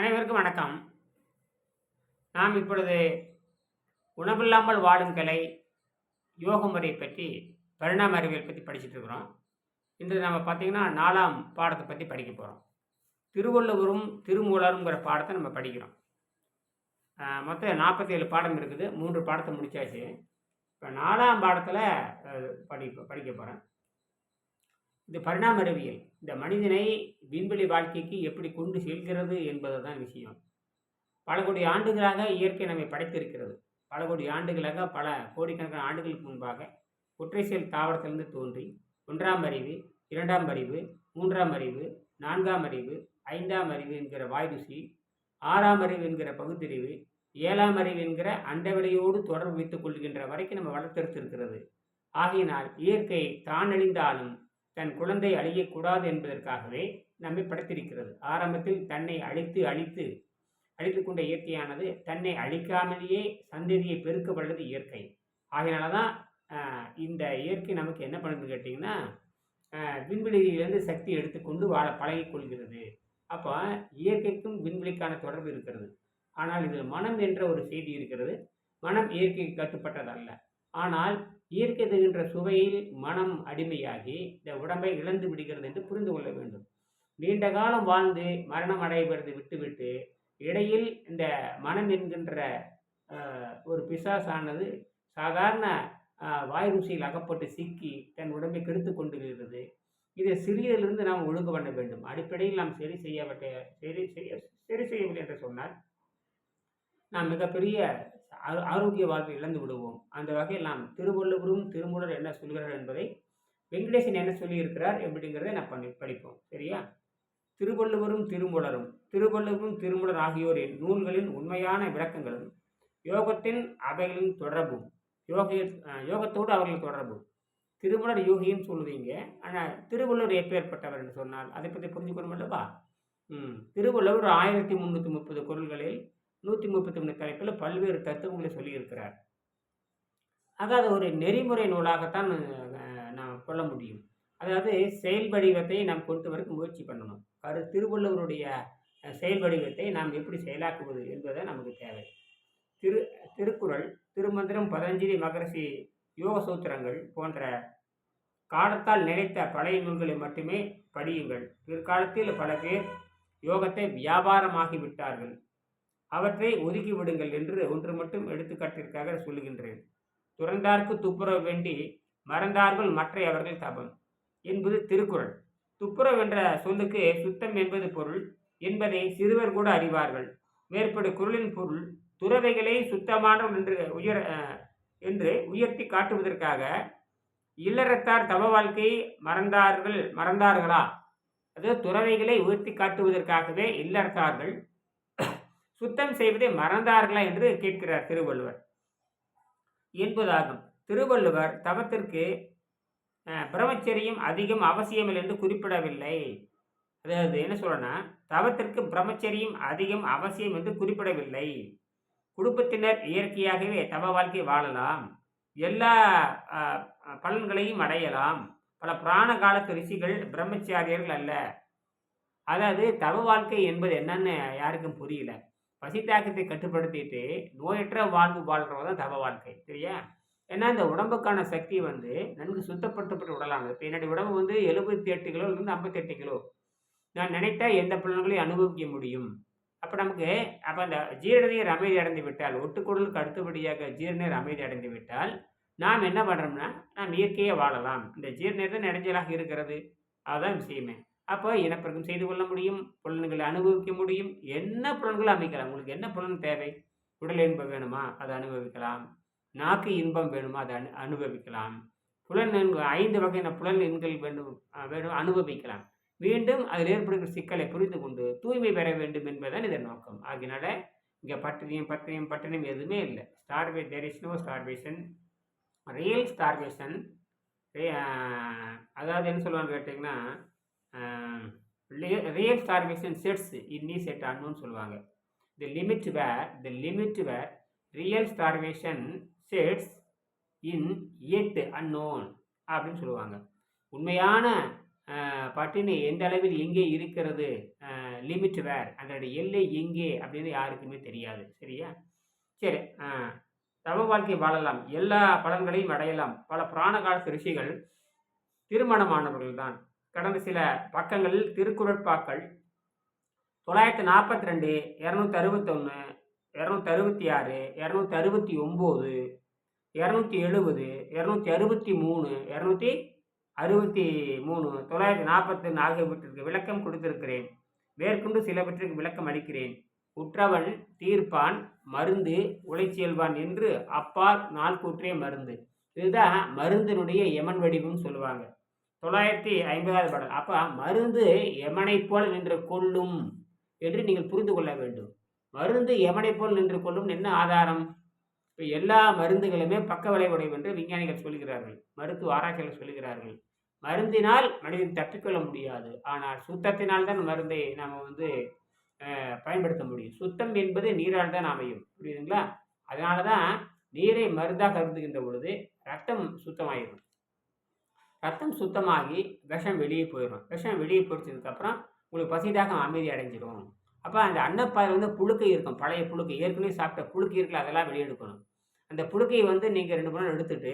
அனைவருக்கும் வணக்கம். நாம் இப்பொழுது உணவில்லாமல் வாழும் கலை யோக முறை பற்றி பரிணாம அறிவியல் பற்றி படிச்சுட்டு இருக்கிறோம். இன்று நம்ம பார்த்தீங்கன்னா நாலாம் பாடத்தை பற்றி படிக்க போகிறோம் திருவள்ளுவரும் திருமூலருங்கிற பாடத்தை நம்ம படிக்கிறோம். மொத்தம் நாற்பத்தி ஏழு பாடம் இருக்குது. மூன்று பாடத்தை முடிச்சாச்சு. இப்போ நாலாம் பாடத்தில் படி படிக்க போகிறேன் இந்த பரிணாம அறிவியல் இந்த மனிதனை விண்வெளி வாழ்க்கைக்கு எப்படி கொண்டு செல்கிறது என்பது தான் விஷயம். பல கோடி ஆண்டுகளாக இயற்கை நம்மை படைத்திருக்கிறது. பல கோடி ஆண்டுகளாக பல கோடிக்கணக்கான ஆண்டுகளுக்கு முன்பாக ஒற்றை செயல் தாவரத்திலிருந்து தோன்றி ஒன்றாம் அறிவு இரண்டாம் அறிவு மூன்றாம் அறிவு நான்காம் அறிவு ஐந்தாம் அறிவு என்கிற வாய்ருசி ஆறாம் அறிவு என்கிற பகுத்தறிவு ஏழாம் அறிவு என்கிற அண்டவெளியோடு தொடர்பு வைத்துக் கொள்கின்ற வரைக்கும் நம்ம வளர்த்தெடுத்திருக்கிறது. ஆகையினால் இயற்கை தான் அழிந்தாலும் தன் குழந்தை அழியக்கூடாது என்பதற்காகவே நம்மை படைத்திருக்கிறது ஆரம்பத்தில் தன்னை அழித்து அழித்து அழித்து கொண்ட இயற்கையானது தன்னை அழிக்காமலேயே சந்ததியை பெருக்க வல்லது இயற்கை. ஆகையினால தான் இந்த இயற்கை நமக்கு என்ன பண்ணுதுன்னு கேட்டிங்கன்னா விண்வெளியிலிருந்து சக்தி எடுத்துக்கொண்டு வாழ பழகிக்கொள்கிறது அப்போ இயற்கைக்கும் விண்வெளிக்கான தொடர்பு இருக்கிறது. ஆனால் இதில் மனம் என்ற ஒரு செய்தி இருக்கிறது. மனம் இயற்கைக்கு கட்டுப்பட்டதல்ல. ஆனால் இயற்கை தருகின்ற சுவையில் மனம் அடிமையாகி இந்த உடம்பை இழந்து விடுகிறது என்று புரிந்து கொள்ள வேண்டும். நீண்ட காலம் வாழ்ந்து மரணம் அடைவது விட்டுவிட்டு இடையில் இந்த மனம் என்கின்ற ஒரு பிசாசானது சாதாரண வாய் ருசியில் அகப்பட்டு சிக்கி தன் உடம்பை கெடுத்து கொண்டிருக்கிறது. இதை சிறியதிலிருந்து நாம் ஒழுங்கு பண்ண வேண்டும். அடிப்படையில் நாம் சரி செய்யப்பட்ட சரி செய்ய சரி செய்யவில்லை என்று சொன்னால் நாம் மிகப்பெரிய ஆரோக்கிய வாழ்வை இழந்து விடுவோம். அந்த வகையில் நாம் திருவள்ளுவரும் திருமூலர் என்ன சொல்கிறார் என்பதை வெங்கடேசன் என்ன சொல்லியிருக்கிறார் எப்படிங்கிறதை நான் பண்ணி படிப்போம். சரியா? திருவள்ளுவரும் திருமூலரும் திருவள்ளுவரும் திருமூலர் ஆகியோரின் நூல்களின் உண்மையான விளக்கங்களும் யோகத்தின் அவைகளின் தொடர்பும் யோக யோகத்தோடு அவர்கள் தொடர்பு திருமூலர் யோகின்னு சொல்லுவீங்க. ஆனால் திருவள்ளுவர் எப்பேற்பட்டவர் என்று சொன்னால் அதை பற்றி புரிஞ்சுக்கணும் அல்லவா? ம் திருவள்ளுவர் ஆயிரத்தி முந்நூற்றி முப்பது குரல்களில் நூற்றி முப்பத்தி மூணு தலைப்பில் பல்வேறு தத்துவங்களை சொல்லியிருக்கிறார். ஆக அது ஒரு நெறிமுறை நூலாகத்தான் நாம் சொல்ல முடியும். அதாவது செயல் வடிவத்தை நாம் கொண்டு வரக்கு முயற்சி பண்ணணும். கரு திருவள்ளுவருடைய செயல் வடிவத்தை நாம் எப்படி செயலாக்குவது என்பதை நமக்கு தேவை. திரு திருக்குறள் திருமந்திரம் பதஞ்சலி மகரிஷி யோக சூத்திரங்கள் போன்ற காலத்தால் நிலைத்த பழைய நூல்களை மட்டுமே படியுங்கள். பிற்காலத்தில் பல பேர் யோகத்தை வியாபாரமாகி விட்டார்கள். அவற்றை ஒதுக்கி விடுங்கள் என்று ஒன்று மட்டும் எடுத்துக்காட்டிற்காக சொல்லுகின்றேன். துறந்தார்க்கு துப்புரவு வேண்டி மறந்தார்கள் மற்ற அவர்கள் தபம் என்பது திருக்குறள். துப்புரவு என்ற சொல்லுக்கு சுத்தம் என்பது பொருள் என்பதை சிறுவர் கூட அறிவார்கள். மேற்படு குரலின் பொருள் துறவைகளை சுத்தமானவர்கள் என்று உயர் என்று உயர்த்தி காட்டுவதற்காக இல்லறத்தார் தவ வாழ்க்கையை மறந்தார்கள் மறந்தார்களா? அது துறவைகளை உயர்த்தி காட்டுவதற்காகவே இல்லறத்தார்கள் சுத்தம் செய்வதை மறந்தார்களா என்று கேட்கிறார் திருவள்ளுவர். என்பதாகும். திருவள்ளுவர் தவத்திற்கு பிரம்மச்சரியம் அதிகம் அவசியமில்லை என்று குறிப்பிடவில்லை. அதாவது என்ன சொல்லணும்னா தவத்திற்கு பிரம்மச்சரியம் அதிகம் அவசியம் என்று குறிப்பிடவில்லை. குடும்பத்தினர் இயற்கையாகவே தவ வாழ்க்கை வாழலாம். எல்லா பலன்களையும் அடையலாம். பல புராண காலத்து ரிஷிகள் பிரம்மச்சாரியர்கள் அல்ல. அதாவது தவ வாழ்க்கை என்பது என்னன்னு யாருக்கும் புரியல. பசித்தாக்கத்தை கட்டுப்படுத்திட்டு நோயற்ற வாழ்வு வாழ்கிறவங்க தான் தவ வாழ்க்கை சரியா? ஏன்னா இந்த உடம்புக்கான சக்தி வந்து நன்கு சுத்தப்படுத்தப்பட்ட உடலானது இப்போ என்னுடைய உடம்பு வந்து எழுபத்தி எட்டு கிலோலேருந்து ஐம்பத்தெட்டு கிலோ. நான் நினைத்தா எந்த பலன்களையும் அனுபவிக்க முடியும். அப்போ நமக்கு அப்போ அந்த ஜீரணியர் அமைதி அடைந்து விட்டால் ஒட்டுக்குடலுக்கு அடுத்தபடியாக ஜீரணீர் அமைதி அடைந்து விட்டால் நாம் என்ன பண்ணுறோம்னா நாம் இயற்கையே வாழலாம். இந்த ஜீரணீர் தான் இடைஞ்சலாக இருக்கிறது. அதுதான் விஷயமே. அப்போ இனப்பெருக்கம் செய்து கொள்ள முடியும்? புலன்களை அனுபவிக்க முடியும்? என்ன புலன்களும் அமைக்கலாம்? உங்களுக்கு என்ன புலன் தேவை? உடல் இன்பம் வேணுமா? அதை அனுபவிக்கலாம். நாக்கு இன்பம் வேணுமா? அதை அனு அனுபவிக்கலாம். புலன் ஐந்து வகையான புலன் எண்கள் வேண்டும் வேணும் அனுபவிக்கலாம். மீண்டும் அதில் ஏற்படுகிற சிக்கலை புரிந்து கொண்டு தூய்மை பெற வேண்டும் என்பதுதான் இதன் நோக்கம். ஆகினால இங்கே பட்டினியம் பட்டினியம் பட்டினியம் எதுவுமே இல்லை. Starve there is no starvation real starvation அதாவது என்ன சொல்லுவான்னு கேட்டிங்கன்னா real starvation sets in set அன்னுன்னு சொல்லுவாங்க. The limit where the limit where real starvation sets in at unknown அப்படின்னு சொல்லுவாங்க. உண்மையான பட்டினி எந்த அளவில் எங்கே இருக்கிறது? லிமிட் வேர் அதனுடைய எல்லை எங்கே அப்படின்னு யாருக்குமே தெரியாது. சரியா? சரி தவ வாழ்க்கை வாழலாம். எல்லா பலன்களையும் அடையலாம். பல புராண காலத்து ரிஷிகள் திருமணமானவர்கள் தான் கடந்த சில பக்கங்களில் திருக்குறட்பாக்கள். தொள்ளாயிரத்தி நாற்பத்தி ரெண்டு இரநூத்தி அறுபத்தொன்று இரநூத்தி அறுபத்தி ஆறு இரநூத்தி அறுபத்தி ஒம்பது இரநூத்தி எழுபது இரநூத்தி அறுபத்தி மூணு இரநூத்தி அறுபத்தி மூணு தொள்ளாயிரத்தி நாற்பத்தொன்று ஆகியவற்றிற்கு விளக்கம் கொடுத்திருக்கிறேன். மேற்கொண்டு சிலவற்றிற்கு விளக்கம் அளிக்கிறேன். உற்றவன் தீர்ப்பான் மருந்து உழைச்சியல்வான் என்று அப்பால் நாள் கூற்றே மருந்து. இதுதான் மருந்தினுடைய எமன் வடிவம்னு சொல்லுவாங்க. தொள்ளாயிரத்தி ஐம்பதாவது பாடல். அப்போ மருந்து எமனை போல் நின்று கொள்ளும் என்று நீங்கள் புரிந்து கொள்ள வேண்டும். மருந்து எமனை போல் நின்று கொள்ளும் என்ன ஆதாரம்? இப்போ எல்லா மருந்துகளுமே பக்க விளைவுடையும் என்று விஞ்ஞானிகள் சொல்கிறார்கள். மருத்துவ ஆராய்ச்சிகள் சொல்கிறார்கள். மருந்தினால் மனிதன் தப்பிக்கொள்ள முடியாது. ஆனால் சுத்தத்தினால் தான் மருந்தை நாம் வந்து பயன்படுத்த முடியும். சுத்தம் என்பது நீரால் தான் அமையும். புரியுதுங்களா? அதனால தான் நீரை மருந்தாக கருதுகின்ற பொழுது ரத்தம் சுத்தமாயிடும் ரத்தம் சுத்தமாகி விஷம் வெளியே போயிடும். விஷம் வெளியே போயிடுச்சதுக்கப்புறம் உங்களுக்கு பசிதாகம் அமைதி அடைஞ்சிடும். அப்போ அந்த அன்னப்பாயில் வந்து புழுக்கை இருக்கும் பழைய புழுக்கை. ஏற்கனவே சாப்பிட்ட புழுக்கை இருக்குல்ல அதெல்லாம் வெளியெடுக்கணும் அந்த புழுக்கையை வந்து நீங்கள் ரெண்டு மூணு நாள் எடுத்துட்டு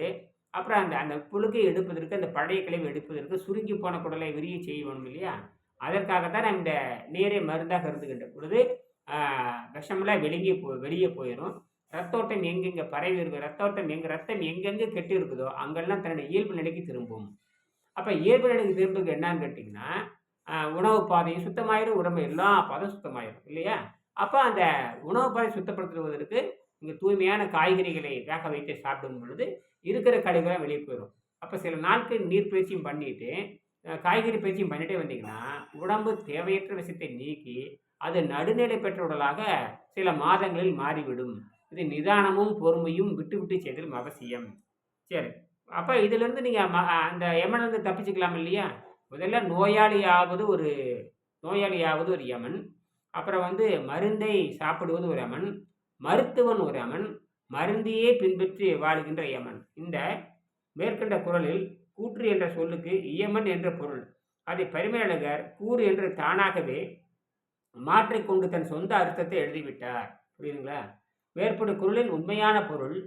அப்புறம் அந்த அந்த புழுக்கை எடுப்பதற்கு அந்த பழைய கிளைவை எடுப்பதற்கு சுருங்கி போன குடலை விரிய செய்யணும் இல்லையா? அதற்காகத்தான் நம்ம இந்த நீரை மருந்தாக கருதுகின்ற பொழுது விஷமெல்லாம் வெளியே போ வெளியே போயிடும். ரத்தோட்டம் எங்கெங்கே பரவி இருக்கு? ரத்தோட்டம் எங்கே ரத்தம் எங்கெங்கே கெட்டு இருக்குதோ அங்கெல்லாம் தன்னுடைய இயல்பு நிலைக்கு திரும்பும். அப்போ இயல்பு நிலைக்கு திரும்புக்கு என்னன்னு கேட்டிங்கன்னா உணவு பாதையும் சுத்தமாயிரும் உடம்பு எல்லா பாதையும் சுத்தமாயிரும் இல்லையா? அப்போ அந்த உணவு பாதை சுத்தப்படுத்துவதற்கு இங்கே தூய்மையான காய்கறிகளை வேக வைத்து சாப்பிடும் பொழுது இருக்கிற கழிவுலாம் வெளியே போயிடும் அப்போ சில நாட்கள் நீர் பயிற்சியும் பண்ணிட்டு காய்கறி பயிற்சியும் பண்ணிட்டே வந்தீங்கன்னா உடம்பு தேவையற்ற விஷயத்தை நீக்கி அது நடுநிலை பெற்ற உடலாக சில மாதங்களில் மாறிவிடும். இது நிதானமும் பொறுமையும் விட்டு விட்டு செய்தலும் அவசியம். சரி. அப்போ இதிலேருந்து நீங்கள் அந்த யமன்லேருந்து தப்பிச்சுக்கலாம் இல்லையா? முதல்ல நோயாளியாவது ஒரு நோயாளியாவது ஒரு யமன். அப்புறம் வந்து மருந்தை சாப்பிடுவது ஒரு யமன். மருத்துவன் ஒரு யமன். மருந்தையே பின்பற்றி வாழுகின்ற யமன். இந்த மேற்கண்ட குரலில் கூற்று என்ற சொல்லுக்கு இயமன் என்ற பொருள். அதை பரிமேலகர் கூறு என்று தானாகவே மாற்றிக்கொண்டு தன் சொந்த அர்த்தத்தை எழுதிவிட்டார். புரியுதுங்களா? மேற்படு குரலின் உண்மையான பொருள்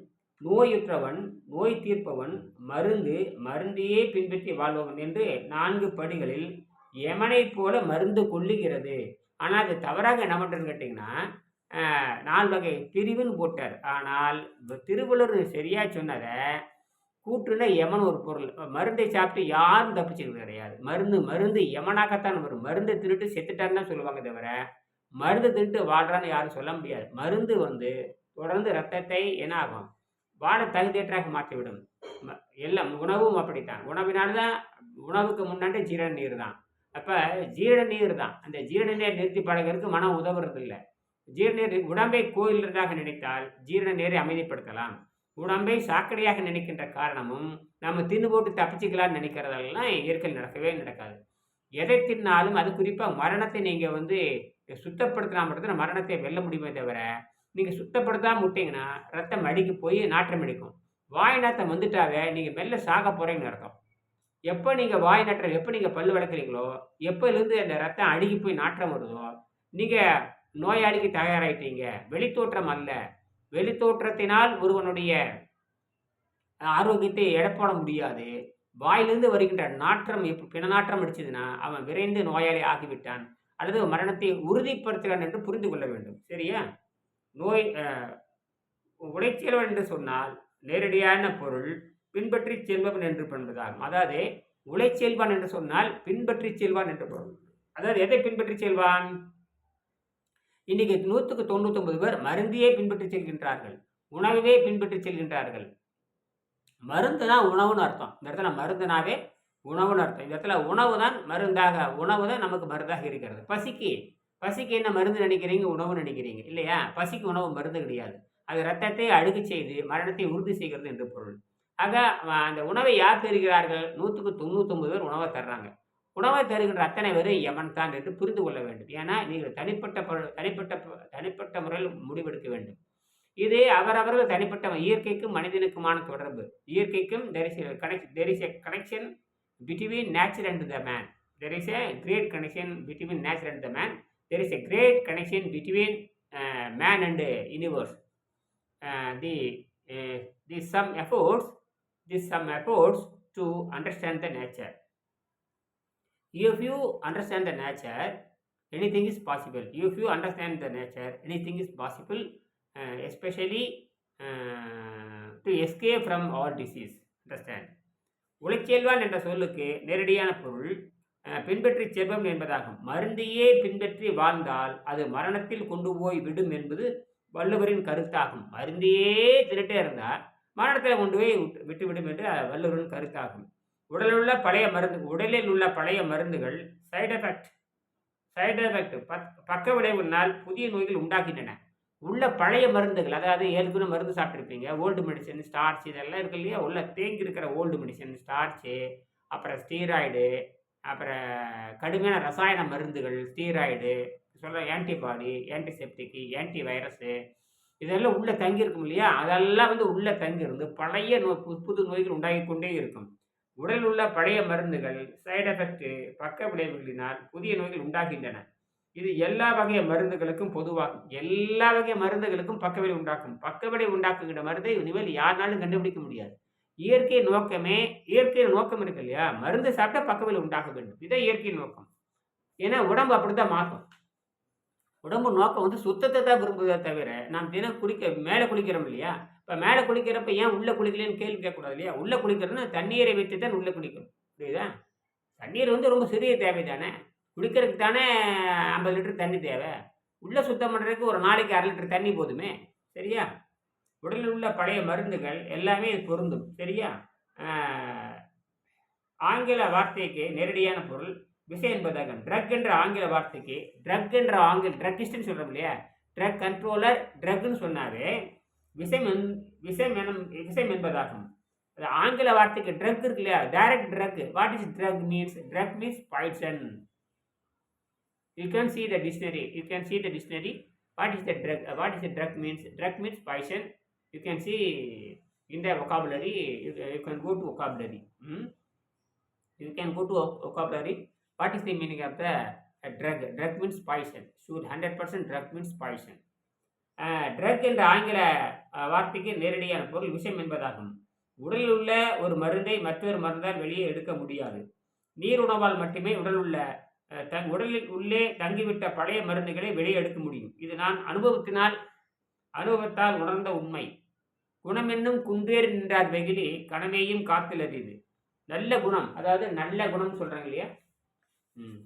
நோயுற்றவன் நோய் தீர்ப்பவன் மருந்து மருந்தையே பின்பற்றி வாழ்பவன் என்று நான்கு படிகளில் எமனை போல மருந்து கொல்லுகிறது ஆனால் அது தவறாக என்ன பண்ணுறதுன்னு கேட்டிங்கன்னா நாலு வகை பிரிவுன்னு போட்டார். ஆனால் திருவள்ளுவர் சரியாக சொன்னதை கூற்றுனா எமன் ஒரு பொருள். மருந்தை சாப்பிட்டு யாரும் தப்பிச்சுக்கிறது கிடையாது. மருந்து மருந்து யமனாகத்தான் வரும். மருந்தை திருட்டு செத்துட்டான்னு தான் சொல்லுவாங்க தவிர மருந்து திருட்டு வாழ்றான்னு யாரும் சொல்ல முடியாது. மருந்து வந்து தொடர்ந்து ரத்தத்தை என்ன ஆகும் வாழ தகுதியற்றாக மாற்றிவிடும் எல்லாம் உணவும் அப்படித்தான். உணவினால்தான் உணவுக்கு முன்னாடி ஜீரண நீர் தான். அப்போ ஜீரண நீர் தான். அந்த ஜீரண நீர் நிறுத்தி பழகிறதுக்கு மனம் உதவுறது இல்லை ஜீரண நீர் உடம்பை கோயிலாக நினைத்தால் ஜீரண நீரை அமைதிப்படுத்தலாம். உடம்பை சாக்கடையாக நினைக்கின்ற காரணமும் நம்ம தின்னு போட்டு தப்பிச்சுக்கலாம்னு நினைக்கிறதெல்லாம் இயற்கையில் நடக்கவே நடக்காது. எதை தின்னாலும் அது குறிப்பாக மரணத்தை நீங்கள் வந்து சுத்தப்படுத்தினா மட்டும்தான் மரணத்தை வெல்ல முடியுமே தவிர நீங்கள் சுத்தப்படுத்தாமல் விட்டீங்கன்னா ரத்தம் அடிக்கு போய் நாற்றம் அடிக்கும். வாய் நாத்தம் வந்துட்டாவே நீங்கள் மெல்ல சாக போகிறீங்கன்னு அர்த்தம். எப்போ நீங்கள் வாய் நாற்றம் எப்போ நீங்கள் பல் வளர்க்குறீங்களோ எப்போலேருந்து அந்த ரத்தம் அழுகி போய் நாற்றம் வருதோ நீங்கள் நோயாளிக்கு தயாராகிட்டீங்க வெளித்தோற்றம் அல்ல. வெளித்தோற்றத்தினால் ஒருவனுடைய ஆரோக்கியத்தை எடை முடியாது. வாயிலிருந்து வருகின்ற நாற்றம் எப்போ பிணநாற்றம் அடிச்சதுன்னா அவன் விரைந்து நோயாளி ஆகிவிட்டான். அல்லது மரணத்தை உறுதிப்படுத்துகிறான் என்று புரிந்து கொள்ள வேண்டும். சரியா? நோய் அஹ், என்று சொன்னால் நேரடியான பொருள் பின்பற்றி செல்பவன் என்று என்பதாகும் அதாவது உழைச்செல்வான் என்று சொன்னால் பின்பற்றி செல்வான் என்று பொருள். அதாவது எதை பின்பற்றி செல்வான்? இன்னைக்கு நூற்றுக்கு தொண்ணூத்தொன்பது பேர் மருந்தையே பின்பற்றி செல்கின்றார்கள். உணவையே பின்பற்றி செல்கின்றார்கள். மருந்துனா உணவுன்னு அர்த்தம். இந்த இடத்துல மருந்துனாவே உணவுன்னு அர்த்தம். இந்த இடத்துல உணவு தான் மருந்தாக உணவு தான் நமக்கு மருந்தாக இருக்கிறது. பசிக்கு பசிக்கு என்ன மருந்து நினைக்கிறீங்க உணவு நினைக்கிறீங்க இல்லையா? பசிக்கு உணவு மருந்து கிடையாது. அது ரத்தத்தை அழுகு செய்து மரணத்தை உறுதி செய்கிறது என்று பொருள். ஆக அந்த உணவை யார் தருகிறார்கள்? நூற்றுக்கு தொண்ணூத்தொம்பது பேர் உணவை தர்றாங்க. உணவை தருகின்ற அத்தனை பேரும் யமன் தான் என்று புரிந்து கொள்ள வேண்டும். ஏன்னா நீங்கள் தனிப்பட்ட பொருள் தனிப்பட்ட தனிப்பட்ட முறையில் முடிவெடுக்க வேண்டும். இது அவரவர்கள் தனிப்பட்ட இயற்கைக்கும் மனிதனுக்குமான தொடர்பு. இயற்கைக்கும் there is connect there is a connection between nature and the man there is a great connection between nature and the man there is a great connection between uh, man and uh, universe uh, the uh, the some efforts the some efforts to understand the nature if you understand the nature anything is possible if you understand the nature anything is possible uh, especially uh, to escape from our disease understand உழைச்செல்வான் என்ற சொல்லுக்கு நேரடியான பொருள் பின்பற்றி செல்வம் என்பதாகும். மருந்தையே பின்பற்றி வாழ்ந்தால் அது மரணத்தில் கொண்டு போய் விடும் என்பது வள்ளுவரின் கருத்தாகும். மருந்தையே திருட்டே இருந்தால் மரணத்தில் கொண்டு போய் விட்டு- விட்டுவிடும் என்று வள்ளுவரின் கருத்தாகும். உடலில் உள்ள பழைய மருந்து உடலில் உள்ள பழைய மருந்துகள் சைடு எஃபெக்ட் சைடு எஃபெக்ட் பக்க விளைவுனால் புதிய நோய்கள் உண்டாக்கின்றன உள்ள பழைய மருந்துகள் அதாவது ஏற்கனவே மருந்து சாப்பிட்ருப்பீங்க ஓல்டு மெடிசன் ஸ்டார்ச் இதெல்லாம் இருக்கு இல்லையா? உள்ள தேங்கி இருக்கிற ஓல்டு மெடிசன் ஸ்டார்ச்சு அப்புறம் ஸ்டீராய்டு அப்புறம் கடுமையான ரசாயன மருந்துகள் ஸ்டீராய்டு சொல்கிற ஆன்டிபாடி ஆன்டிசெப்டிக்கு ஆன்டி வைரஸு இதெல்லாம் உள்ளே தங்கியிருக்கும் இல்லையா? அதெல்லாம் வந்து உள்ளே தங்கியிருந்து பழைய நோ புது புது நோய்கள் உண்டாகி கொண்டே இருக்கும். உடலில் உள்ள பழைய மருந்துகள் சைடு எஃபெக்ட் பக்க விளைவுகளினால் புதிய நோய்கள் உண்டாகின்றன. இது எல்லா வகைய மருந்துகளுக்கும் பொதுவாகும். எல்லா வகைய மருந்துகளுக்கும் பக்கவிளை உண்டாக்கும். பக்கவிளை உண்டாக்குகின்ற மருந்தை இனிமேல் யாருனாலும் கண்டுபிடிக்க முடியாது. இயற்கை நோக்கமே இயற்கை நோக்கம் இருக்கு இல்லையா? மருந்து சாப்பிட்டா பக்கவில் உண்டாக வேண்டும். இதான் இயற்கை நோக்கம். ஏன்னா உடம்பு அப்படித்தான் மாற்றும் உடம்பு நோக்கம் வந்து சுத்தத்தை தான் விரும்புவதை தவிர நாம் தினம் குளிக்க மேலே குளிக்கிறோம் இல்லையா? இப்போ மேலே குளிக்கிறப்ப ஏன் உள்ளே குளிக்கலன்னு கேள்வி கேட்கக்கூடாது இல்லையா? உள்ளே குளிக்கிறோன்னா தண்ணீரை வைத்து தான் உள்ளே குளிக்கணும். புரியுதா? தண்ணீர் வந்து ரொம்ப சிறிய தேவை தானே குளிக்கிறதுக்கு தானே ஐம்பது லிட்டர் தண்ணி தேவை. உள்ளே சுத்தம் பண்ணுறதுக்கு ஒரு நாளைக்கு அரை லிட்டர் தண்ணி போதுமே. சரியா? உடலில் உள்ள பழைய மருந்துகள் எல்லாமே இது பொருந்தும். சரியா? ஆங்கில வார்த்தைக்கு நேரடியான பொருள் விசை என்பதாக. ட்ரக் என்ற ஆங்கில வார்த்தைக்கு ட்ரக் என்ற ஆங்கில ட்ரக்கிஸ்ட்னு சொல்கிறோம் இல்லையா? ட்ரக் கண்ட்ரோலர் ட்ரக்னு சொன்னாவே விஷம் என் விஷம் எனும் விஷம் என்பதாகும் அது ஆங்கில வார்த்தைக்கு ட்ரக் இருக்கு இல்லையா? Direct drug what is drug means drug means poison you can see the dictionary you can see the dictionary what is the drug what is the drug means drug means poison you can see in the vocabulary you, you can go to vocabulary hmm? you can go to voc- vocabulary what is the meaning of the uh, drug drug means poison should 100% drug means poison drug என்ற ஆங்கில அஹ், வார்த்தைக்கு நேரடியான பொருள் விஷம் என்பதாகும் உடலில் உள்ள ஒரு மருந்தை மற்றொரு மருந்தால் வெளியே எடுக்க முடியாது நீர் உணவால் மட்டுமே உடல் உள்ள அஹ், தங் உடலில் உள்ளே தங்கிவிட்ட பழைய மருந்துகளை வெளியே எடுக்க முடியும் இது நான் அனுபவத்தினால் அனுபவத்தால் உணர்ந்த உண்மை. குணமென்னும் குன்றேறு நின்றார் வெகிலி கணமேயும் காத்துலது இது நல்ல குணம் அதாவது நல்ல குணம் சொல்றாங்க இல்லையா? ம்.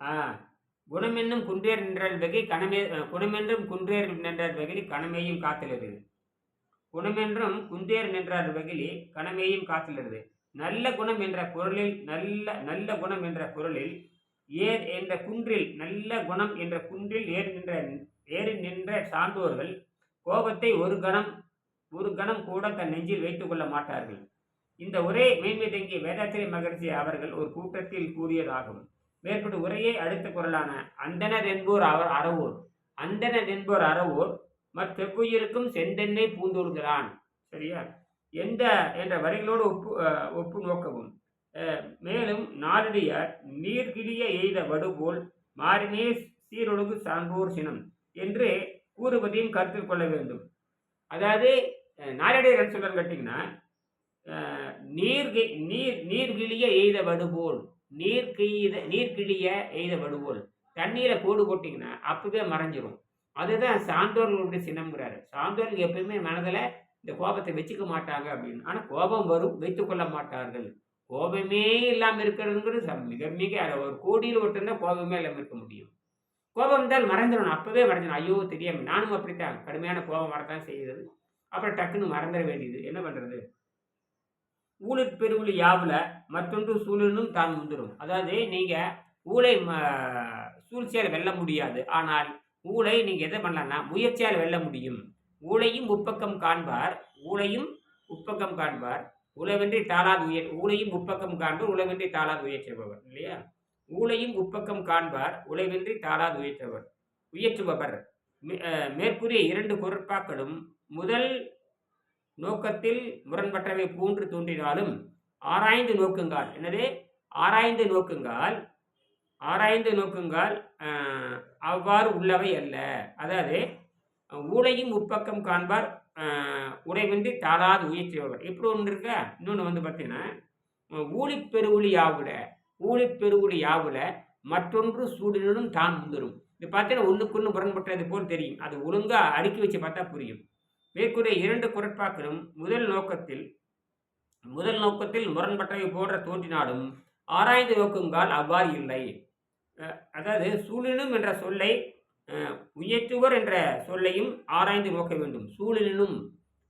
ஆ குணமென்னும் குன்றேர் நின்றால் வகை கணமே குணமென்றும் குன்றேர் நின்றார் வகிலி கணமேயும் காத்துலது குணமென்றும் குந்தேர் நின்றார் வகிலி கணமேயும் காத்துள்ளது நல்ல குணம் என்ற பொருளில் நல்ல நல்ல குணம் என்ற பொருளில் ஏர் என்ற குன்றில் நல்ல குணம் என்ற குன்றில் ஏர் நின்ற ஏறி நின்ற சான்றோர்கள் கோபத்தை ஒரு கணம் ஒரு கணம் கூட தன் நெஞ்சில் வைத்துக் கொள்ள மாட்டார்கள். இந்த உரை மேன்மை தங்கிய வேதாத்திரி மகர்ஷி அவர்கள் ஒரு கூட்டத்தில் கூறியதாகும். மேற்பட்ட உரையை அடுத்த குரலான அந்தனர் என்போர் அவர் அறவோர் அந்தனர் என்போர் அறவோர் மற்றெவ்வுயிருக்கும் செந்தென்னை பூந்தூர்கிறான் சரியா? எந்த என்ற வரிகளோடு ஒப்பு ஒப்பு நோக்கவும். மேலும் நாளடியார் நீர்கிழிய எய்த வடுபோல் மாறினே சீரொழுகு சான்றோர் சினம் என்று கூறுவதையும் கருத்தில் கொள்ள வேண்டும். அதாவது அஹ், நாளடியார் என்ன சொல்றாரு கேட்டிங்கன்னா நீர் நீர் நீர்கிழிய எய்த வடுபோல் நீர் கிழிய நீர் எய்த வடுபோல் தண்ணீரை கோடு போட்டிங்கன்னா அப்பவே மறைஞ்சிரும். அதுதான் சான்றோர்களுடைய சினம்ங்கிறாரு. சான்றோர்கள் எப்பயுமே மனதில் இந்த கோபத்தை வச்சுக்க மாட்டாங்க அப்படின்னு. ஆனால் கோபம் வரும் வைத்துக்கொள்ள மாட்டார்கள். கோபமே இல்லாமல் இருக்கிறதுங்கிறது மிக மிக ஒரு கோடியில் ஒருத்தர் தான் கோபமே இல்லாமல் இருக்க முடியும். கோபம் தான் மறந்துடணும். அப்போவே மறந்துடும் ஐயோ தெரியாமல் நானும் அப்படித்தான். கடுமையான கோபம் வரத்தான் செய்கிறது அப்புறம் டக்குன்னு மறந்துட வேண்டியது. என்ன பண்ணுறது ஊழிற் பெருவுளி யாவில் மற்றொன்று சூழலும் தான் முந்திரும் அதாவது நீங்கள் ஊழை ம- சூழ்ச்சியால் வெல்ல முடியாது. ஆனால் ஊழை நீங்கள் எதை பண்ணலாம்னா முயற்சியால் வெல்ல முடியும். ஊழையும் உப்பக்கம் காண்பார். ஊழையும் உப்பக்கம் காண்பார். உழவென்றி தாளாது உயர் ஊழையும் உப்பக்கம் காண்பார் உழவின்றி தாளாது உயற்றுபவர் இல்லையா? ஊழையும் உட்பக்கம் காண்பார் உழைவென்றி தாளாது உயற்றவர் உயற்றுபவர். மே- மேற்கூறிய இரண்டு பொருட்பாக்களும் முதல் நோக்கத்தில் முரண்பட்டவை போன்று தோன்றினாலும் ஆராய்ந்து நோக்குங்கால் என்னது? ஆராய்ந்து நோக்குங்கால் ஆராய்ந்து நோக்குங்கால் அவ்வாறு உள்ளவை அல்ல. அதாவது ஊழையும் உட்பக்கம் காண்பார் உடைவின்றி தாளாது உயர்ச்சியவர் இப்படி ஒன்று இருக்க? இன்னொன்று வந்து பார்த்தீங்கன்னா ஊழிப்பெருவுளி யாவுல ஊழிப்பெருவுளி யாவுல மற்றொன்று சூழலிலும் தான் முந்தரும். இது பார்த்தீங்கன்னா ஒன்றுக்குன்னு முரண்பட்டது போல் தெரியும். அது ஒழுங்காக அடுக்கி வச்சு பார்த்தா புரியும். மேற்கூறிய இரண்டு குரட்பாக்களும் முதல் நோக்கத்தில் முதல் நோக்கத்தில் முரண்பட்டவை போன்ற தோன்றினாலும் ஆராய்ந்து நோக்குங்கால் அவ்வாறு இல்லை. அதாவது சூழினும் என்ற சொல்லை உயர்த்துவர் என்ற சொல்லையும் ஆராய்ந்து நோக்க வேண்டும். சூழலினும்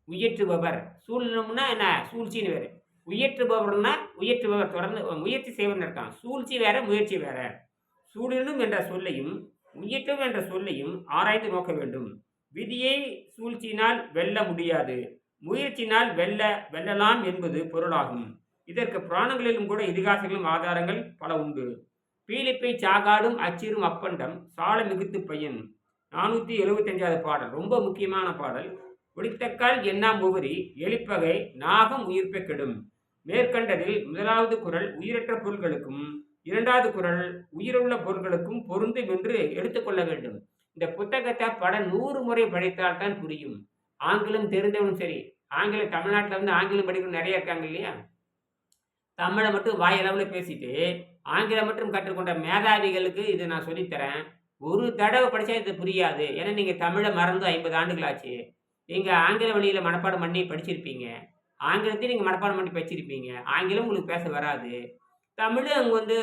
உயர்த்துபவர். சூழலும்னா என்ன? சூழ்ச்சின்னு வேறு. உயர்த்துபவர்னா உயர்த்துபவர். தொடர்ந்து முயற்சி செய்வன் இருக்கான் சூழ்ச்சி வேற முயற்சி வேற. சூழலினும் என்ற சொல்லையும் உயர்த்தும் என்ற சொல்லையும் ஆராய்ந்து நோக்க வேண்டும். விதியை சூழ்ச்சியினால் வெல்ல முடியாது. முயற்சினால் வெல்ல வெல்லலாம் என்பது பொருளாகும். இதற்கு புராணங்களிலும் கூட இதிகாசங்களும் ஆதாரங்கள் பல உண்டு. பீலிப்பை சாகாடும் அச்சிரும் அப்பண்டம் சால மிகுத்து பையன். நானூற்றி எழுபத்தஞ்சாவது பாடல் ரொம்ப முக்கியமான பாடல். ஒளித்தக்கால் எண்ணாம் உவரி எலிப்பகை நாகம் உயிர்ப்பை கெடும். மேற்கண்டதில் முதலாவது குரல் உயிரற்ற பொருள்களுக்கும் இரண்டாவது குரல் உயிருள்ள பொருள்களுக்கும் பொருந்தும் என்று எடுத்துக்கொள்ள வேண்டும். இந்த புத்தகத்தை படம் நூறு முறை படித்தால் தான் புரியும். ஆங்கிலம் தெரிந்தவனும் சரி ஆங்கிலம் தமிழ்நாட்டில் வந்து ஆங்கிலம் படிக்கணும் நிறைய இருக்காங்க இல்லையா? தமிழை மட்டும் வாயளவில் பேசிட்டு ஆங்கிலம் மட்டும் கற்றுக்கொண்ட மேதாவிகளுக்கு இதை நான் சொல்லித்தரேன். ஒரு தடவை படித்தா இது புரியாது. ஏன்னா நீங்கள் தமிழை மறந்து ஐம்பது ஆண்டுகள் ஆச்சு நீங்கள் ஆங்கில வழியில் மனப்பாடம் பண்ணி படிச்சிருப்பீங்க. ஆங்கிலத்தையும் நீங்கள் மனப்பாடம் பண்ணி படிச்சிருப்பீங்க ஆங்கிலம் உங்களுக்கு பேச வராது. தமிழ் அங்கே வந்து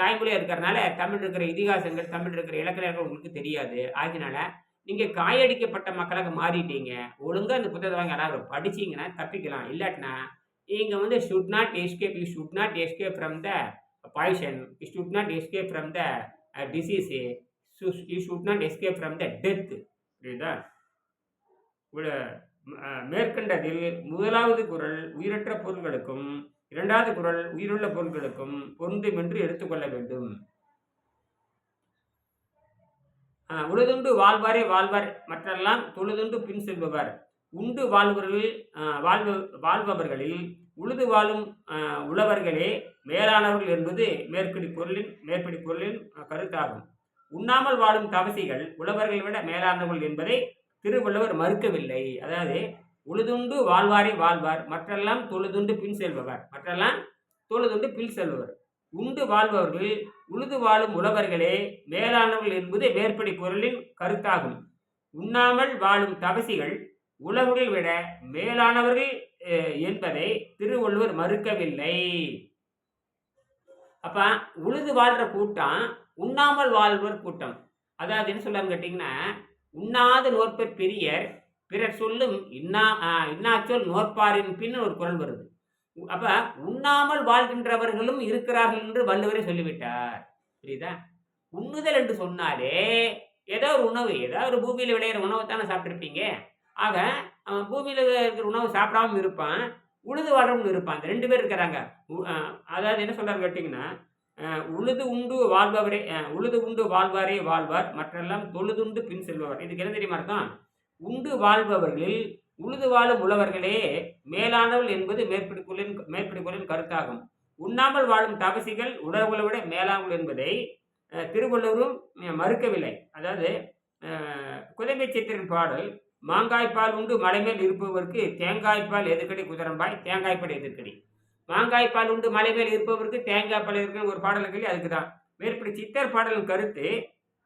தாய்மொழியாக இருக்கிறனால தமிழ் இருக்கிற இதிகாசங்கள் தமிழ் இருக்கிற இலக்கணங்கள் உங்களுக்கு தெரியாது. ஆகினால நீங்கள் காயடிக்கப்பட்ட மக்களாக மாறிட்டீங்க. ஒழுங்காக அந்த புத்தகத்தை வாங்க யாராவது படிச்சீங்கன்னா தப்பிக்கலாம். இல்லாட்டினா நீங்கள் வந்து should not escape you should not escape from the poison you should not escape from the disease you should not escape from the death புரியுதா? உள்ள- மேற்கண்டதில் முதலாவது குரல் உயிரற்ற பொருள்களுக்கும் இரண்டாவது குரல் உயிருள்ள பொருள்களுக்கும் பொருந்தும் என்று எடுத்துக்கொள்ள வேண்டும். உழுதுண்டு வாழ்வாரே வாழ்வார் மற்றெல்லாம் தொழுதுண்டு பின் செல்பவர். உண்டு வாழ்வர்கள் வாழ்வு வாழ்வ வாழ்பவர்களில் உழுது வாழும் உழவர்களே மேலானவர்கள் என்பது மேற்படி பொருளின் மேற்படி பொருளின் கருத்தாகும். உண்ணாமல் வாழும் தவசிகள் உழவர்களை விட மேலானவர்கள் என்பதை திருவள்ளுவர் மறுக்கவில்லை. அதாவது உழுதுண்டு வாழ்வாரே வாழ்வார் மற்றெல்லாம் தொழுதுண்டு பின் செல்பவர் மற்றெல்லாம் தொழுதுண்டு பின் செல்பவர். உண்டு வாழ்பவர்கள் உழுது வாழும் உழவர்களே மேலானவர்கள் என்பது மேற்படி பொருளின் கருத்தாகும். உண்ணாமல் வாழும் தவசிகள் உழவர்களை விட மேலானவர்கள் என்பதை திருவள்ளுவர் மறுக்கவில்லை. அப்போ உழுது வாழ்கிற கூட்டம் உண்ணாமல் வாழ்வர் கூட்டம். அதாவது என்ன சொல்லாமல் கேட்டிங்கன்னா உண்ணாத நோற்பர் பெரியர் பிறர் சொல்லும் இன்னா இன்னாச்சொல் நோற்பாரின் பின் ஒரு குரல் வருது. அப்போ உண்ணாமல் வாழ்கின்றவர்களும் இருக்கிறார்கள் என்று வள்ளுவரே சொல்லிவிட்டார். புரியுதா? உண்ணுதல் என்று சொன்னாலே ஏதோ ஒரு உணவு ஏதோ ஒரு பூமியில் விளையிற உணவை தானே சாப்பிட்ருப்பீங்க ஆக அவன் பூமியில் இருக்கிற உணவு சாப்பிடாம இருப்பான். உழுது வாழ்றவங்க இருப்பான் ரெண்டு பேர் இருக்கிறாங்க. உ- அதாவது என்ன சொல்றாரு கேட்டிங்கன்னா உழுது உண்டு வாழ்பவரே உழுது உண்டு வாழ்வாரே வாழ்வார் மற்றெல்லாம் தொழுதுண்டு பின் செல்பவர். இதுக்கு என்ன தெரியுமா அர்த்தம்? உண்டு வாழ்பவர்களில் உழுது வாழும் உழவர்களே மேலானவள் என்பது மேற்படிக்குள்ளின் மேற்படிக்குள்ளின் கருத்தாகும். உண்ணாமல் வாழும் தபசிகள் உழவர்களை விட மேலானவள் என்பதை திருவள்ளுவரும் மறுக்கவில்லை. அதாவது குதம்பை சித்திரன் பாடல் மாங்காய்ப்பால் உண்டு மலைமேல் இருப்பவருக்கு தேங்காய்ப்பால் எதிர்க்கடி குதிரம்பாய் தேங்காய்ப்பால் எதிர்க்கடி. மாங்காய்ப்பால் உண்டு மலைமேல் இருப்பவருக்கு தேங்காய்ப்பால் இருக்குன்னு ஒரு பாடல் கேள்வி அதுக்கு தான். மேற்படி சித்தர் பாடலின் கருத்து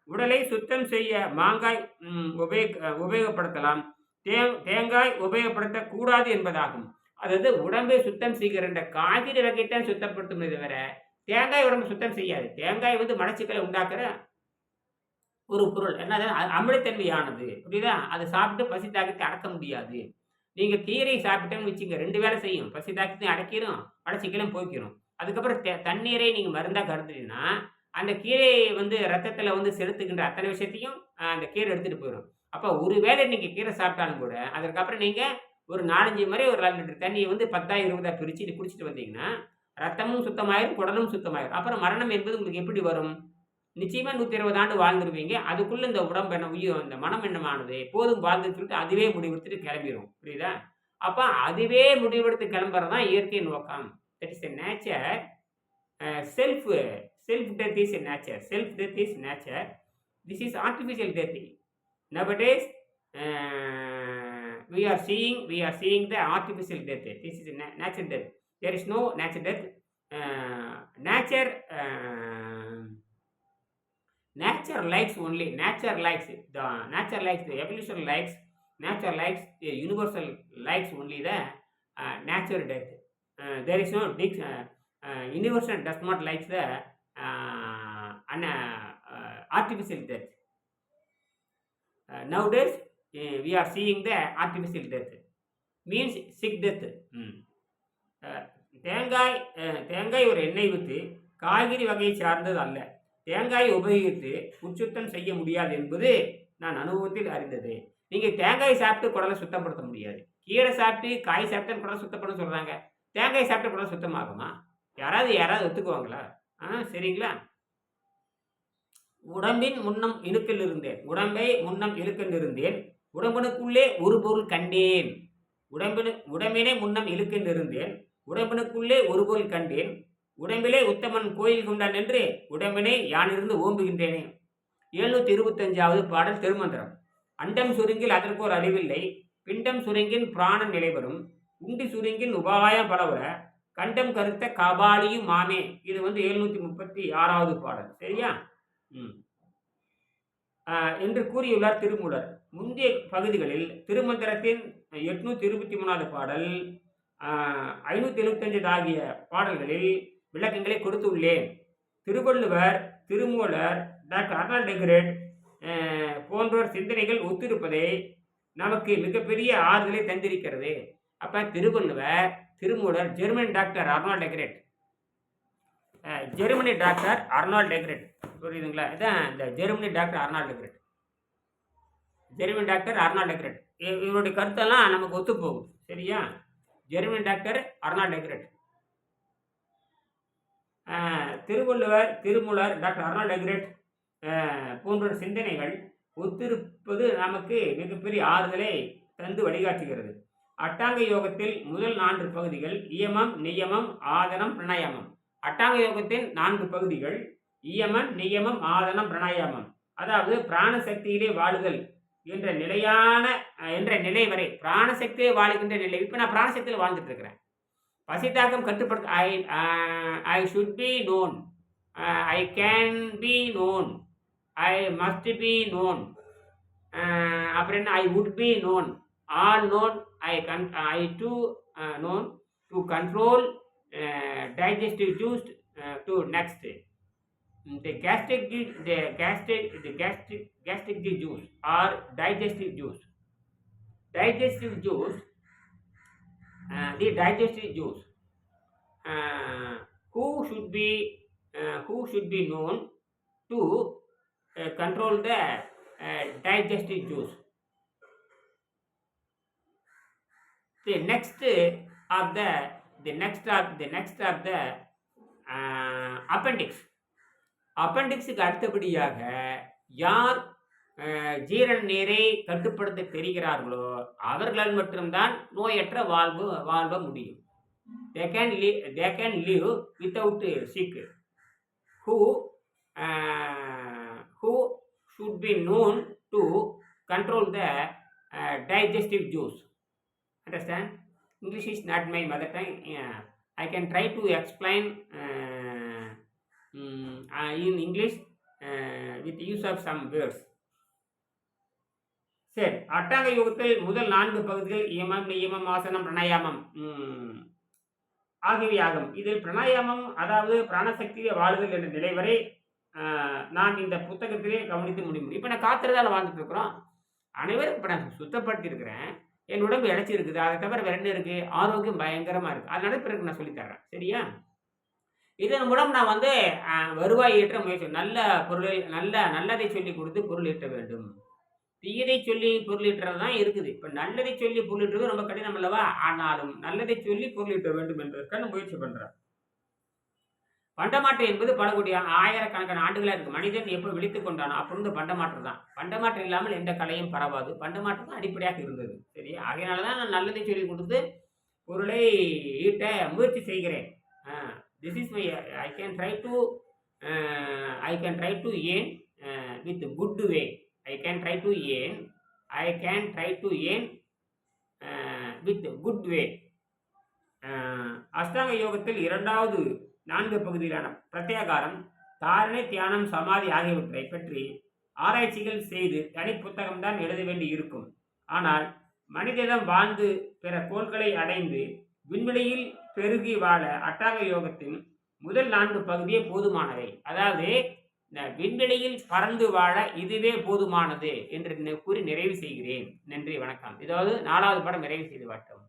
உடலை சுத்தம் செய்ய மாங்காய் உபயோக உபயோகப்படுத்தலாம். தே தேங்காய் உபயோகப்படுத்தக்கூடாது என்பதாகும். அதாவது உடம்பை சுத்தம் செய்கிற காய்கறி வகைத்தான் சுத்தப்படுத்தும் தவிர தேங்காய் உடம்பு சுத்தம் செய்யாது. தேங்காய் வந்து மலச்சிக்கலை உண்டாக்குற ஒரு பொருள். என்னது? அ- அமிலத்தன்மையானது. புரியுதா? அதை சாப்பிட்டு பசி தாக்கத்தை அடக்க முடியாது. நீங்கள் கீரை சாப்பிட்டோன்னு வச்சுங்க ரெண்டு வேலை செய்யும். பசி தாக்கத்தையும் அடக்கிடும் அடைச்சிக்கலாம் போய்க்கிறோம் அதுக்கப்புறம் தே- தண்ணீரை நீங்கள் மருந்தாக கருதுனீங்கன்னா அந்த கீரையை வந்து ரத்தத்தில் வந்து செலுத்துகின்ற அத்தனை விஷயத்தையும் அந்த கீரை எடுத்துகிட்டு போயிடும் அப்போ ஒரு வேளை நீங்கள் கீரை சாப்பிட்டாலும் கூட அதற்கப்புறம் நீங்கள் ஒரு நாலஞ்சு முறை ஒரு நாலு லிட்டர் தண்ணியை வந்து பத்தா இருபதா பிரித்து குடிச்சிட்டு வந்தீங்கன்னா ரத்தமும் சுத்தமாயிரும் குடலும் சுத்தமாயிரும். அப்புறம் மரணம் என்பது உங்களுக்கு எப்படி வரும்? நிச்சயமாக நூற்றி இருபது ஆண்டு வாழ்ந்துருவீங்க அதுக்குள்ளே இந்த உடம்பு என்ன உயிர் இந்த மனம் என்னமானது எப்போதும் வாழ்ந்து சொல்லிட்டு அதுவே முடிவெடுத்துட்டு கிளம்பிடும் புரியுதா? அப்போ அதுவே முடிவெடுத்து கிளம்புறது தான் இயற்கை நோக்கம். That is a nature self self death is a nature self death is nature this is artificial death nowadays uh, we are seeing we are seeing the artificial death. This is a na- natural death. There is no natural death. uh, nature uh, nature likes only nature likes the nature likes the evolution likes nature likes the universal likes only the uh, natural death uh, there is no dic- uh, uh, universal does not likes the uh, an, uh, uh, artificial death uh, nowadays uh, we are seeing the artificial death means sick death ம். அஹ், தேங்காய் அஹ், தேங்காய் ஒரு எண்ணெய் with காய்கறி வகையை சார்ந்தது அல்ல தேங்காயை உபயோகித்து உச்சுத்தம் செய்ய முடியாது என்பது நான் அனுபவத்தில் அறிந்தது. நீங்கள் தேங்காய் சாப்பிட்டு குடலை சுத்தப்படுத்த முடியாது. கீரை சாப்பிட்டு காய் சாப்பிட்டு குடலை சுத்தப்பட சொல்கிறாங்க தேங்காய் சாப்பிட்டு குடலை சுத்தமாகுமா? யாராவது யாராவது ஒத்துக்குவாங்களா? ஆ சரிங்களா? உடம்பின் முன்னம் இணுக்கில் இருந்தேன். உடம்பை முன்னம் இழுக்கில் இருந்தேன். உடம்பனுக்குள்ளே ஒரு பொருள் கண்டேன். உடம்பினு உடம்பினை முன்னம் இழுக்கில் இருந்தேன். உடம்பினுக்குள்ளே ஒரு பொருள் கண்டேன். உடம்பிலே உத்தமன் கோயில் கொண்டான் என்று உடம்பினை யானிருந்து ஓம்புகின்றேனே. எழுநூத்தி இருபத்தஞ்சாவது பாடல் திருமந்திரம். அண்டம் சுருங்கில் அதற்கு ஒரு அறிவில்லை பிண்டம் சுருங்கின் பிராணன் நிலைவரும் உண்டி சுருங்கின் உபாயம் பலவர கண்டம் கருத்த கபாலியும் மாமே. இது வந்து எழுநூத்தி முப்பத்தி ஆறாவது பாடல். சரியா? ம். என்று கூறியுள்ளார் திருமூலர். முந்தைய பகுதிகளில் திருமந்திரத்தின் எட்நூத்தி இருபத்தி மூணாவது பாடல் ஐநூற்றி எழுபத்தஞ்சு ஆகிய பாடல்களில் விளக்கங்களை கொடுத்துள்ளேன். Thiruvalluvar Thirumoolar doctor Arnold Ehret போன்றோர் சிந்தனைகள் ஒத்திருப்பதை நமக்கு மிகப்பெரிய ஆறுதலை தந்திருக்கிறது. அப்போ Thiruvalluvar Thirumoolar German doctor Arnold Ehret Germany doctor Arnold Ehret புரியுதுங்களா? இதான் இந்த Germany doctor Arnold Ehret German doctor Arnold Ehret இவருடைய கருத்தெல்லாம் நமக்கு ஒத்து போகும் சரியா? German doctor Arnold Ehret Thiruvalluvar Thirumoolar doctor Arnold Ehret போன்ற சிந்தனைகள் ஒத்திருப்பது நமக்கு மிகப்பெரிய ஆறுதலை தந்து வழிகாட்டுகிறது. அட்டாங்க யோகத்தில் முதல் நான்கு பகுதிகள் இயமம் நியமம் ஆதனம் பிரணாயாமம். அட்டாங்க யோகத்தின் நான்கு பகுதிகள் இயமம் நியமம் ஆதனம் பிரணாயாமம். அதாவது பிராணசக்தியிலே வாழுதல் என்ற நிலையான என்ற நிலை வரை பிராணசக்தியிலே வாழுகின்ற நிலை. இப்போ நான் பிராணசக்தியில் வாழ்ந்துட்டு இருக்கிறேன். பசித்தாக்கம் கட்டுப்படுத்த I I should be known I can be known I must be known அப்புறம் என்ன I would be known all known I can I to known to control digestive juice uh, to next the gastric ju- the gastric the gastric gastric juice or digestive juice digestive juice uh, the digestive juice uh, who should be uh, who should be known to uh, control the uh, digestive juice the next of the the next of the next of the uh, appendix அப்பெண்டிக்ஸுக்கு அடுத்தபடியாக யார் அஹ், ஜீரண நீரை கட்டுப்படுத்த தெரிகிறார்களோ அவர்களால் மட்டும்தான் நோயற்ற வாழ்வு வாழ்வ முடியும் they can live they can live without sick who who should be known to control the digestive juice understand English is not my mother time I can try to explain in English with use of some words சரி அட்டாங்க யுகத்தில் முதல் நான்கு பகுதிகள் இயமம் நியமம் ஆசனம் பிரணாயாமம். ஆகியவை ஆகும் இதில் பிரணாயாமம் அதாவது பிராணசக்தியை வாழுதல் என்ற நிலை வரை நான் இந்த புத்தகத்திலே கவனித்து முடியும் இப்போ நான் காத்திரதால வாழ்ந்துட்டு இருக்கிறோம். அனைவரும் இப்போ நான் சுத்தப்படுத்தியிருக்கிறேன். என் உடம்பு இழைச்சி இருக்குது. அதை தவிர வேற என்ன இருக்குது ஆரோக்கியம் பயங்கரமாக இருக்குது அதனால பிறகு நான் சொல்லித்தர்றேன் சரியா? இதன் மூலம் நான் வந்து வருவாய் ஈற்ற முயற்சி நல்ல பொருளை நல்ல நல்லதை சொல்லி கொடுத்து பொருள் ஈட்ட வேண்டும். தீயதை சொல்லி பொருளீட்டுறது தான் இருக்குது. இப்போ நல்லதை சொல்லி பொருளீட்டுறது ரொம்ப கடினம் அல்லவா? ஆனாலும் நல்லதை சொல்லி பொருளீட்ட வேண்டும் என்பதற்கான முயற்சி பண்ணுறேன் பண்டமாற்று என்பது பல கோடி ஆயிரக்கணக்கான ஆண்டுகளாக இருக்கு. மனிதன் எப்போ விழித்து கொண்டானோ அப்பொழுது பண்டமாற்று தான். பண்டமாற்று இல்லாமல் எந்த கலையும் பரவாது. பண்டமாற்று தான் அடிப்படையாக இருந்தது. சரி அதனால தான் நான் நல்லதை சொல்லி கொடுத்து பொருளை ஈட்ட முயற்சி செய்கிறேன். This is my I can try to I can try to earn with good way I can try to earn I can try to earn with good way அஷ்டாங்க யோகத்தில் இரண்டாவது நான்கு பகுதியிலான பிரத்யாகாரம் தாரணை தியானம் சமாதி ஆகியவற்றை பற்றி ஆராய்ச்சிகள் செய்து தனி புத்தகம்தான் எழுத வேண்டி இருக்கும். ஆனால் மனிதனம் வாழ்ந்து பிற கோள்களை அடைந்து விண்வெளியில் பெருகி வாழ அட்டாக யோகத்தின் முதல் நான்கு பகுதியே போதுமானவை அதாவது விண்வெளியில் பறந்து வாழ இதுவே போதுமானது என்று கூறி நிறைவு செய்கிறேன். நன்றி வணக்கம். இதாவது நாலாவது படம் நிறைவு செய்து வாட்டோம்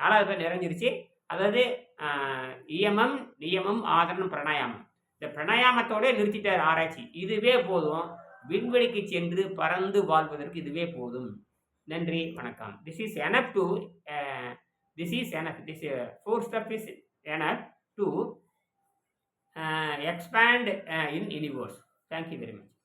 நாலாவது படம் நிறைஞ்சிருச்சு. அதாவது இயமம் நியமம் ஆதரணம் பிரணாயாமம். இந்த பிராணாயாமத்தோட நிறுத்திட்டார் ஆராய்ச்சி. இதுவே போதும். விண்வெளிக்கு சென்று பறந்து வாழ்வதற்கு இதுவே போதும். நன்றி வணக்கம். This is enough to this is enough this four step is enough to expand uh, in universe. Thank you very much.